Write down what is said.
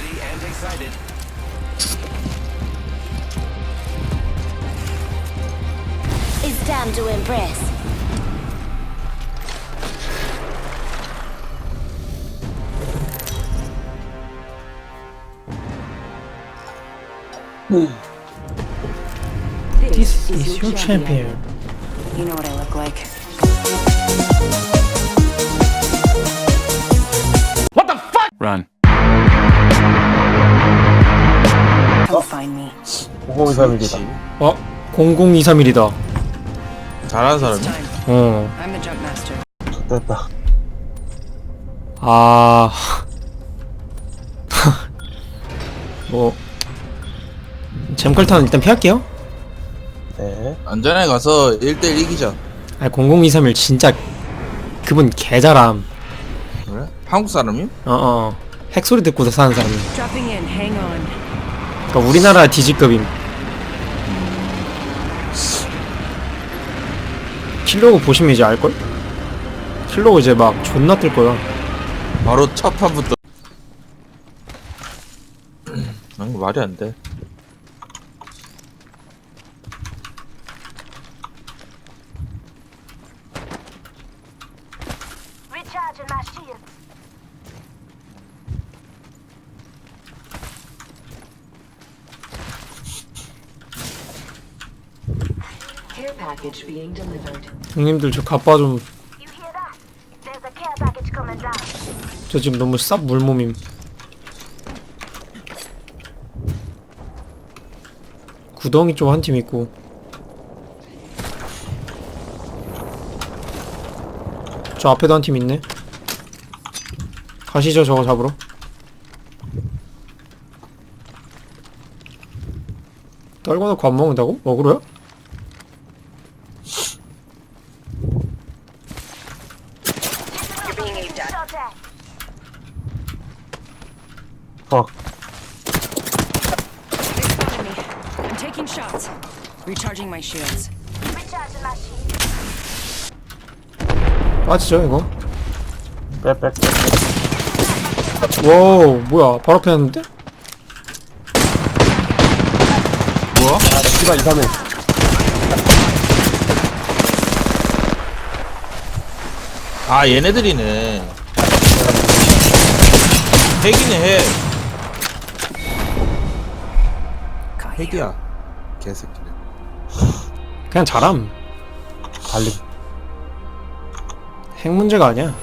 ready and excited. It's time to impress. Hmm. This is your champion. You know what I look like. Run. Come find me. 5023일이다. 어? 00231이다. 잘하는 사람이 Time. 어. I'm the jump master. 됐다. 아. 뭐. 잼컬타는 일단 피할게요. 네. 안전하게 가서 1대1 이기자 아니 00231 진짜 그분 개잘함. 그래? 한국 사람이? 어어. 핵소리 듣고서 사는 사람이. Dropping in. Hang on. 그러니까 우리나라 디지급임. 킬로그 보시면 이제 알걸? 킬로그 이제 막 존나 뜰 거야. 바로 첫 판부터 난 말이 안돼 Recharging my shield. 형님들 저 가빠 좀. You hear that? There's a care package coming down. 저 지금 너무 쌉 물몸임. 구덩이 쪽 한 팀 있고. 저 앞에도 한 팀 있네. 가시죠 저거 잡으러. 떨궈놓고 안 먹는다고? 먹으러요? Being aimed at. Me. I'm taking shots. Recharging my shields. Recharging my shield. 빠지죠 이거. 빼빼. 와우 뭐야 바로 앞에 했는데? 뭐야? 아, 씨발 이상해. 아 얘네들이네 핵이네 핵 핵이야 개새끼들 그냥 잘함. 달리. 핵 문제가 아니야.